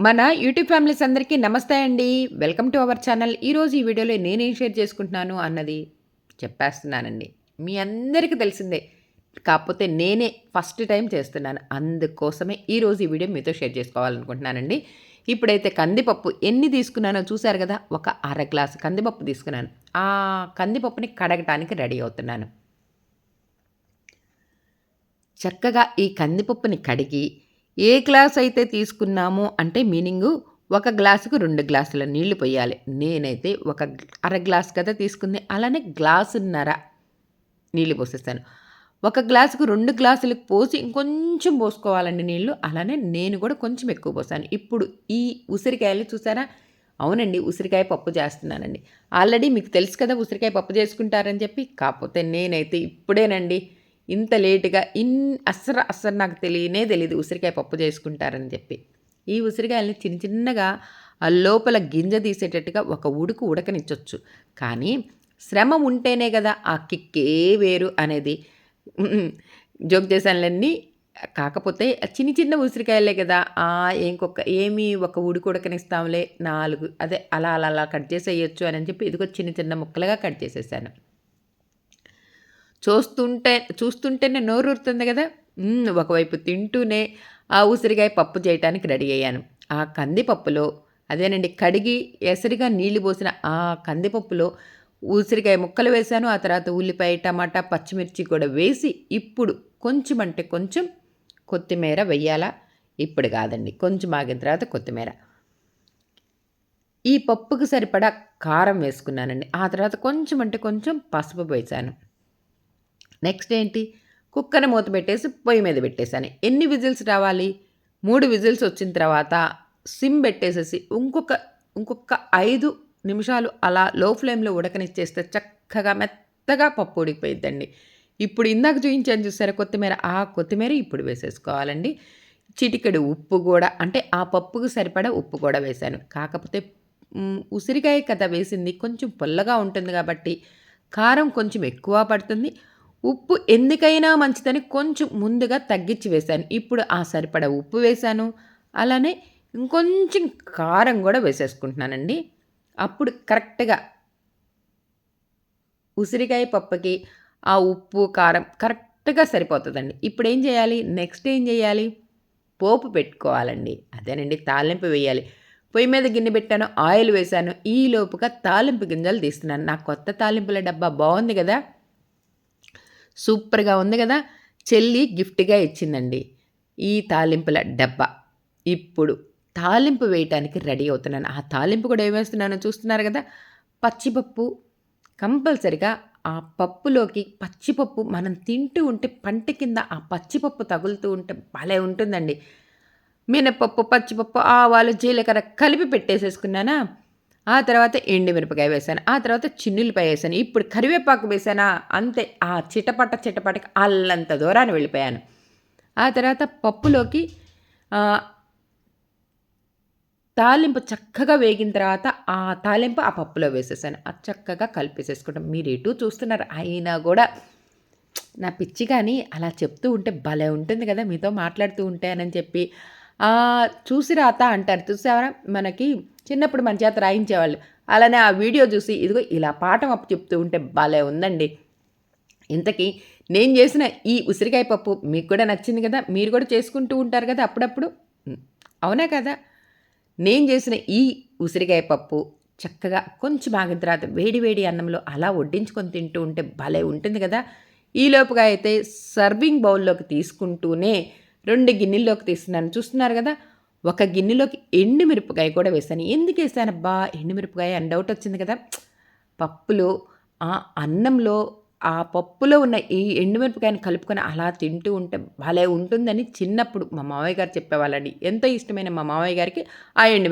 మన YouTube families అందరికీ నమస్తే అండి. Welcome to our channel. ఈరోజు ఈ వీడియోలో నేనేం షేర్ చేసుకుంటున్నాను అన్నది చెప్పేస్తున్నానండి. మీ అందరికీ తెలిసిందే. కాకపోతే నేనే ఫస్ట్ టైం చేస్తున్నాను. అందుకోసమే ఈరోజు ఈ వీడియో మీతో షేర్ చేసుకోవాలనుకుంటున్నానండి. ఇప్పుడైతే కందిపప్పు ఎన్ని తీసుకున్నానో చూశారు కదా? ఒక అర గ్లాసు కందిపప్పు తీసుకున్నాను. ఆ కందిపప్పుని కడగటానికి రెడీ అవుతున్నాను. చక్కగా ఈ కందిపప్పుని కడిగి ఏ గ్లాస్ అయితే తీసుకున్నామో అంటే మీనింగు ఒక గ్లాసుకు రెండు గ్లాసుల నీళ్ళు పోయాలి. నేనైతే ఒక అర గ్లాస్ కదా తీసుకుంది. అలానే గ్లాసున్నర నీళ్ళు పోసేస్తాను. ఒక గ్లాసుకు రెండు గ్లాసులకు పోసి ఇంకొంచెం పోసుకోవాలండి నీళ్ళు అలానే నేను కూడా కొంచెం ఎక్కువ పోసాను ఇప్పుడు ఈ ఉసిరికాయలు చూసారా? అవునండి ఉసిరికాయ పప్పు చేస్తున్నానండి. ఆల్రెడీ మీకు తెలుసు కదా ఉసిరికాయ పప్పు చేసుకుంటారని చెప్పి. కాకపోతే నేనైతే ఇప్పుడేనండి ఇంత లేటుగా ఇన్ అస్సర అస్సలు నాకు తెలియనే తెలియదు ఉసిరికాయ పప్పు చేసుకుంటారని చెప్పి. ఈ ఉసిరికాయల్ని చిన్న చిన్నగా ఆ లోపల గింజ తీసేటట్టుగా ఒక ఉడుకు ఉడకనిచ్చొచ్చు. కానీ శ్రమ ఉంటేనే కదా ఆ కిక్కే వేరు అనేది. జోక్ చేశానులన్నీ కాకపోతే చిన్న చిన్న ఉసిరికాయలే కదా. ఇంకొక ఏమి ఒక ఉడుకు ఉడకనిస్తాంలే. నాలుగు అదే అలా అలా అలా కట్ చేసేయచ్చు అని చెప్పి ఇదిగో చిన్న చిన్న ముక్కలుగా కట్ చేసేసాను. చూస్తుంటే చూస్తుంటేనే నోరూరుతుంది కదా. ఒకవైపు తింటూనే ఆ ఉసిరికాయ పప్పు చేయటానికి రెడీ అయ్యాను. ఆ కందిపప్పులో అదేనండి కడిగి ఎసరిగా నీళ్ళు పోసిన ఆ కందిపప్పులో ఉసిరికాయ ముక్కలు వేశాను. ఆ తర్వాత ఉల్లిపాయ టమాటా పచ్చిమిర్చి కూడా వేసి ఇప్పుడు కొంచెం అంటే కొంచెం కొత్తిమీర వెయ్యాలా ఇప్పుడు కాదండి కొంచెం ఆగిన తర్వాత కొత్తిమీర. ఈ పప్పుకు సరిపడా కారం వేసుకున్నానండి. ఆ తర్వాత కొంచెం అంటే కొంచెం పసుపు వేసాను నెక్స్ట్ ఏంటి కుక్కర్ని మూత పెట్టేసి పొయ్యి మీద పెట్టేశాను. ఎన్ని విజిల్స్ రావాలి? మూడు విజిల్స్ వచ్చిన తర్వాత సిమ్ పెట్టేసేసి ఇంకొక ఇంకొక ఐదు నిమిషాలు అలా లో ఫ్లేమ్లో ఉడకనిచ్చేస్తే చక్కగా మెత్తగా పప్పు ఉడికిపోయిద్దండి. ఇప్పుడు ఇందాక చూపించాను చూసారా? కొత్తిమీర. ఆ కొత్తిమీర ఇప్పుడు వేసేసుకోవాలండి. చిటికెడు ఉప్పు కూడా అంటే ఆ పప్పుకు సరిపడా ఉప్పు కూడా వేశాను. కాకపోతే ఉసిరికాయ కథ వేసింది కొంచెం పొల్లగా ఉంటుంది కాబట్టి కారం కొంచెం ఎక్కువ పడుతుంది. ఉప్పు ఎందుకైనా మంచిదని కొంచెం ముందుగా తగ్గించి వేశాను. ఇప్పుడు ఆ సరిపడ ఉప్పు వేశాను. అలానే ఇంకొంచెం కారం కూడా వేసేసుకుంటున్నానండి. అప్పుడు కరెక్ట్గా ఉసిరికాయ పప్పుకి ఆ ఉప్పు కారం కరెక్ట్గా సరిపోతుందండి. ఇప్పుడు ఏం చేయాలి? నెక్స్ట్ ఏం చేయాలి? పోపు పెట్టుకోవాలండి. అదేనండి తాలింపు వేయాలి. పొయ్యి మీద గిన్నె పెట్టాను ఆయిల్ వేశాను. ఈ లోపుగా తాలింపు గింజలు తీస్తున్నాను. నా కొత్త తాలింపుల డబ్బా బాగుంది కదా? సూపర్గా ఉంది కదా? చెల్లి గిఫ్ట్గా ఇచ్చిందండి. ఈ తాలింపుల డబ్బా. ఇప్పుడు తాలింపు వేయటానికి రెడీ అవుతున్నాను. ఆ తాలింపు కూడా ఏమేస్తున్నానో చూస్తున్నారు కదా? పచ్చిపప్పు. కంపల్సరిగా ఆ పప్పులోకి పచ్చిపప్పు మనం తింటూ ఉంటే పంట కింద ఆ పచ్చిపప్పు తగులుతూ ఉంటే భలే ఉంటుందండి. మినపప్పు పచ్చిపప్పు ఆవాలు జీలకర్ర కలిపి పెట్టేసేసుకున్నానా? ఆ తర్వాత ఎండుమిరపకాయ వేసాను ఆ తర్వాత చిన్నులపాయ వేసాను ఇప్పుడు కరివేపాకు వేసానా? అంతే. ఆ చిటపట చిటపటకి అల్లంత దూరాన్ని వెళ్ళిపోయాను. ఆ తర్వాత పప్పులోకి తాలింపు చక్కగా వేగిన తర్వాత ఆ తాలింపు ఆ పప్పులో వేసేసాను. అది చక్కగా కలిపేసేసుకుంటాం. మీరు ఎటు చూస్తున్నారు. అయినా కూడా నా పిచ్చి కానీ అలా చెప్తూ ఉంటే భలే ఉంటుంది కదా. మీతో మాట్లాడుతూ ఉంటానని చెప్పి చూసి రాత అంటారు. చూసారా మనకి చిన్నప్పుడు మన చేత రాయించేవాళ్ళు. అలానే ఆ వీడియో చూసి ఇదిగో ఇలా పాఠం అప్పు చెప్తూ ఉంటే భలే ఉందండి. ఇంతకీ నేను చేసిన ఈ ఉసిరికాయ పప్పు మీకు కూడా నచ్చింది కదా? మీరు కూడా చేసుకుంటూ ఉంటారు కదా అప్పుడప్పుడు? అవునా కదా? నేను చేసిన ఈ ఉసిరికాయ పప్పు చక్కగా కొంచెం ఆగిన తర్వాత వేడి వేడి అన్నంలో అలా వడ్డించుకొని తింటూ ఉంటే భలే ఉంటుంది కదా? ఈలోపుగా అయితే సర్వింగ్ బౌల్లోకి తీసుకుంటూనే రెండు గిన్నెల్లోకి తీస్తున్నాను. చూస్తున్నారు కదా? ఒక గిన్నెలోకి ఎండుమిరపకాయ కూడా వేసాను ఎందుకు వేసానబ్బా ఎండుమిరపకాయ అని డౌట్ వచ్చింది కదా. పప్పులో ఆ అన్నంలో ఆ పప్పులో ఉన్న ఈ ఎండుమిరపకాయని కలుపుకొని అలా తింటూ ఉంటే భలే ఉంటుందని చిన్నప్పుడు మా మామయ్య గారు చెప్పేవాళ్ళండి. ఎంతో ఇష్టమైన మా మామయ్య గారికి ఆ ఎండుమిరపకాయ